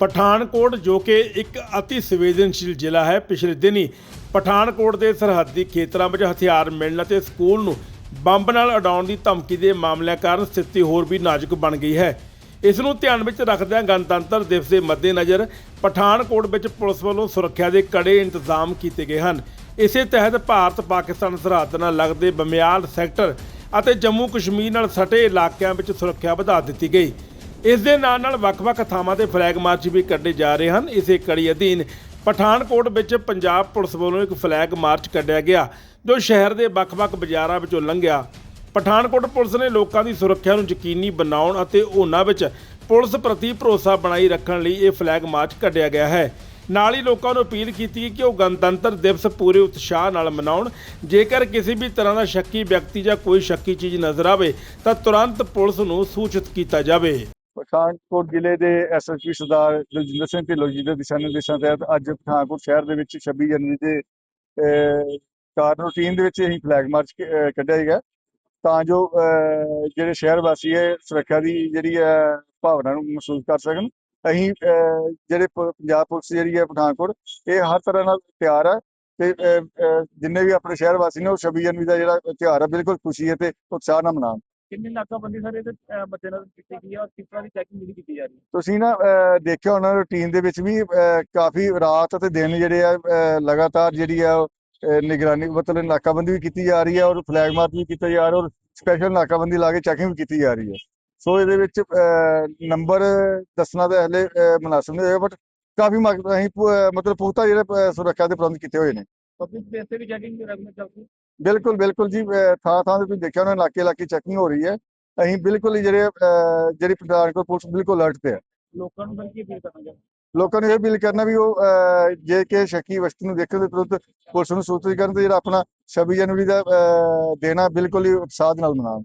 ਪਠਾਨਕੋਟ ਜੋ ਕਿ ਇੱਕ ਅਤੀ ਸੰਵੇਦਨਸ਼ੀਲ ਜ਼ਿਲ੍ਹਾ ਹੈ। ਪਿਛਲੇ ਦਿਨੀ ਪਠਾਨਕੋਟ ਦੇ ਸਰਹੱਦੀ ਖੇਤਰਾਂ ਵਿੱਚ ਹਥਿਆਰ ਮਿਲਣ ਅਤੇ ਸਕੂਲ ਨੂੰ ਬੰਬ ਨਾਲ ਉਡਾਉਣ ਦੀ ਧਮਕੀ ਦੇ ਮਾਮਲਿਆਂ ਕਾਰਨ ਸਥਿਤੀ ਹੋਰ ਵੀ ਨਾਜ਼ੁਕ ਬਣ ਗਈ ਹੈ। ਇਸ ਨੂੰ ਧਿਆਨ ਵਿੱਚ ਰੱਖਦਿਆਂ ਗਣਤੰਤਰ ਦਿਵਸ ਦੇ ਮੱਦੇਨਜ਼ਰ ਪਠਾਨਕੋਟ ਵਿੱਚ ਪੁਲਿਸ ਵੱਲੋਂ ਸੁਰੱਖਿਆ ਦੇ ਕੜੇ ਇੰਤਜ਼ਾਮ ਕੀਤੇ ਗਏ ਹਨ। ਇਸੇ ਤਹਿਤ ਭਾਰਤ ਪਾਕਿਸਤਾਨ ਸਰਹੱਦ ਨਾਲ ਲੱਗਦੇ ਬਮਿਆਲ ਸੈਕਟਰ ਅਤੇ ਜੰਮੂ ਕਸ਼ਮੀਰ ਨਾਲ ਸਟੇ ਇਲਾਕਿਆਂ ਵਿੱਚ ਸੁਰੱਖਿਆ ਵਧਾ ਦਿੱਤੀ ਗਈ। ਇਸ ਦੇ ਨਾਲ ਨਾਲ ਵੱਖ-ਵੱਖ ਥਾਵਾਂ ਤੇ ਫਲੈਗ ਮਾਰਚ ਵੀ ਕੱਢੇ ਜਾ ਰਹੇ ਹਨ। ਇਸੇ ਕੜੀ ਅਧੀਨ ਪਠਾਨਕੋਟ ਵਿੱਚ ਪੰਜਾਬ ਪੁਲਿਸ ਵੱਲੋਂ ਇੱਕ ਫਲੈਗ ਮਾਰਚ ਕੱਢਿਆ ਗਿਆ, ਜੋ ਸ਼ਹਿਰ ਦੇ ਵੱਖ-ਵੱਖ ਬਾਜ਼ਾਰਾਂ ਵਿੱਚੋਂ ਲੰਘਿਆ। ਪਠਾਨਕੋਟ ਪੁਲਿਸ ਨੇ ਲੋਕਾਂ ਦੀ ਸੁਰੱਖਿਆ ਨੂੰ ਯਕੀਨੀ ਬਣਾਉਣ ਅਤੇ ਉਹਨਾਂ ਵਿੱਚ ਪੁਲਿਸ ਪ੍ਰਤੀ ਭਰੋਸਾ ਬਣਾਈ ਰੱਖਣ ਲਈ ਇਹ ਫਲੈਗ ਮਾਰਚ ਕੱਢਿਆ ਗਿਆ ਹੈ। ਨਾਲ ਹੀ ਲੋਕਾਂ ਨੂੰ ਅਪੀਲ ਕੀਤੀ ਕਿ ਉਹ ਗਣਤੰਤਰ ਦਿਵਸ ਪੂਰੇ ਉਤਸ਼ਾਹ ਨਾਲ ਮਨਾਉਣ। ਜੇਕਰ ਕਿਸੇ ਵੀ ਤਰ੍ਹਾਂ ਦਾ ਸ਼ੱਕੀ ਵਿਅਕਤੀ ਜਾਂ ਕੋਈ ਸ਼ੱਕੀ ਚੀਜ਼ ਨਜ਼ਰ ਆਵੇ, ਤਾਂ ਤੁਰੰਤ ਪੁਲਿਸ ਨੂੰ ਸੂਚਿਤ ਕੀਤਾ ਜਾਵੇ। ਪਠਾਨਕੋਟ ਜ਼ਿਲ੍ਹੇ ਦੇ ਐਸਐਸਪੀ ਸਰਦਾਰ ਦਲਜਿੰਦਰ ਸਿੰਘ ਢਿੱਲੋਂ ਜੀ ਦੇ ਦਿਸ਼ਾ ਨਿਰਦੇਸ਼ਾਂ ਤਹਿਤ ਅੱਜ ਪਠਾਨਕੋਟ ਸ਼ਹਿਰ ਦੇ ਵਿੱਚ 26 ਜਨਵਰੀ ਦੇ ਅਹ, ਕਾਰ ਰੂਟੀਨ ਦੇ ਵਿੱਚ ਅਸੀਂ ਫਲੈਗ ਮਾਰਚ ਕੱਢਿਆ ਗਿਆ ਤਾਂ ਜੋ ਜਿਹੜੇ ਸ਼ਹਿਰ ਵਾਸੀ ਹੈ ਸੁਰੱਖਿਆ ਦੀ ਜਿਹੜੀ ਹੈ ਭਾਵਨਾ ਨੂੰ ਮਹਿਸੂਸ ਕਰ ਸਕਣ। ਅਸੀਂ ਜਿਹੜੇ ਪ- ਪੰਜਾਬ ਪੁਲਿਸ ਜਿਹੜੀ ਹੈ ਪਠਾਨਕੋਟ ਇਹ ਹਰ ਤਰ੍ਹਾਂ ਨਾਲ ਤਿਆਰ ਹੈ ਤੇ ਜਿੰਨੇ ਵੀ ਆਪਣੇ ਸ਼ਹਿਰ ਵਾਸੀ ਨੇ ਉਹ 26 ਜਨਵਰੀ ਦਾ ਜਿਹੜਾ ਤਿਉਹਾਰ ਹੈ ਬਿਲਕੁਲ ਖੁਸ਼ੀ ਹੈ ਤੇ ਉਤਸ਼ਾਹ ਨਾਲ ਮਨਾਉਣ। ਕਿੰਨੀ ਨਾਕਾਬੰਦੀ ਸਰ ਇਹਦੇ ਮੱਦੇਨਜ਼ਰ ਕੀਤੀ ਗਈ ਹੈ ਔਰ ਕਿਸ ਤਰ੍ਹਾਂ ਦੀ ਚੈਕਿੰਗ ਜਿਹੜੀ ਕੀਤੀ ਜਾ ਰਹੀ ਹੈ? ਤੁਸੀਂ ਨਾ ਦੇਖਿਆ ਹੋਣਾ ਰੂਟੀਨ ਦੇ ਵਿੱਚ ਵੀ ਕਾਫੀ ਰਾਤ ਅਤੇ ਦਿਨ ਜਿਹੜੇ ਆ ਲਗਾਤਾਰ ਜਿਹੜੀ ਆ ਨਿਗਰਾਨੀ ਮਤਲਬ ਨਾਕਾਬੰਦੀ ਵੀ ਕੀਤੀ ਜਾ ਰਹੀ ਹੈ ਔਰ ਫਲੈਗ ਮਾਰਚ ਵੀ ਕੀਤਾ ਜਾ ਰਿਹਾ ਔਰ ਸਪੈਸ਼ਲ ਨਾਕਾਬੰਦੀ ਲਾ ਕੇ ਚੈਕਿੰਗ ਵੀ ਕੀਤੀ ਜਾ ਰਹੀ ਹੈ। ਸੋ ਇਹਦੇ ਵਿੱਚ ਨੰਬਰ ਦੱਸਣਾ ਤਾਂ ਹਲੇ ਮੁਨਾਸਿਬ ਨਹੀਂ ਹੋਏਗਾ ਬਟ ਕਾਫੀ ਮਤਲਬ ਪੁਖਤਾ ਜਿਹੜੇ ਸੁਰੱਖਿਆ ਦੇ ਪ੍ਰਬੰਧ ਕੀਤੇ ਹੋਏ ਨੇ। ਪਬਲਿਕ ਪਲੇਸ ਤੇ ਵੀ ਚੈਕਿੰਗ ਰੈਗੂਲਰ ਚੱਲਦੀ ਬਿਲਕੁਲ ਬਿਲਕੁਲ ਜੀ ਥਾਂ ਥਾਂ ਤੇ ਤੁਸੀਂ ਦੇਖਿਆ ਹੋਣਾ ਇਲਾਕੇ ਇਲਾਕੇ ਚੈਕਿੰਗ ਹੋ ਰਹੀ ਹੈ। ਅਸੀਂ ਬਿਲਕੁਲ ਹੀ ਜਿਹੜੇ ਜਿਹੜੀ ਪਠਾਨਕੋਟ ਪੁਲਿਸ ਬਿਲਕੁਲ ਅਲਰਟ ਤੇ ਹੈ। ਲੋਕਾਂ ਨੂੰ ਬਲਕਿ ਅਪੀਲ ਕਰਨਾ ਲੋਕਾਂ ਨੂੰ ਇਹ ਅਪੀਲ ਕਰਨਾ ਵੀ ਉਹ ਜੇ ਕਿ ਸ਼ੱਕੀ ਵਸਤੂ ਨੂੰ ਦੇਖਣ ਦੇ ਤੁਰੰਤ ਪੁਲਿਸ ਨੂੰ ਸੂਚਿਤ ਕਰਨ ਤੇ ਜਿਹੜਾ ਆਪਣਾ 26 ਜਨਵਰੀ ਦਾ ਆ ਬਿਲਕੁਲ ਹੀ ਉਤਸ਼ਾਹ ਨਾਲ ਮਨਾਉਣ।